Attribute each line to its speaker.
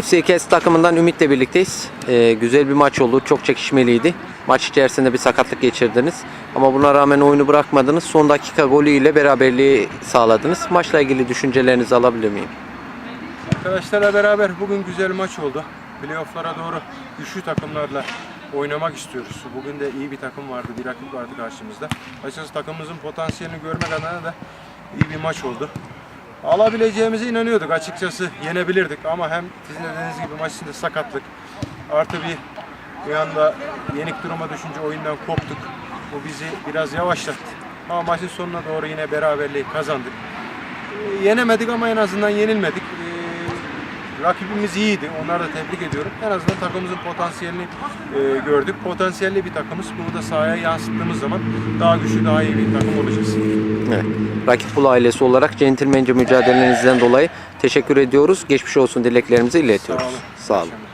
Speaker 1: FC takımından Ümit'le birlikteyiz. Ee, güzel bir maç oldu. Çok çekişmeliydi. Maç içerisinde bir sakatlık geçirdiniz. Ama buna rağmen oyunu bırakmadınız. Son dakika golüyle beraberliği sağladınız. Maçla ilgili düşüncelerinizi alabilir miyim?
Speaker 2: Arkadaşlarla beraber bugün güzel maç oldu. Playoff'lara doğru güçlü takımlarla oynamak istiyoruz. Bugün de iyi bir takım vardı, bir rakip vardı karşımızda. Açıkçası takımımızın potansiyelini görmek adına da iyi bir maç oldu. Alabileceğimize inanıyorduk açıkçası yenebilirdik ama hem sizin dediğiniz gibi maç içinde sakatlık artı bir bir anda yenik duruma düşünce oyundan koptuk. Bu bizi biraz yavaşlattı. Ama maçın sonuna doğru yine beraberliği kazandık. E, yenemedik ama en azından yenilmedik. E, rakibimiz iyiydi. Onları da tebrik ediyorum. En azından takımımızın potansiyelini e, gördük. Potansiyelli bir takımız. Bunu da sahaya yansıttığımız zaman daha güçlü, daha iyi bir takım olacağız.
Speaker 1: Evet. Rakip Bulu ailesi olarak centilmence mücadelenizden dolayı teşekkür ediyoruz. Geçmiş olsun dileklerimizi iletiyoruz.
Speaker 2: Sağ olun.
Speaker 1: Sağ olun.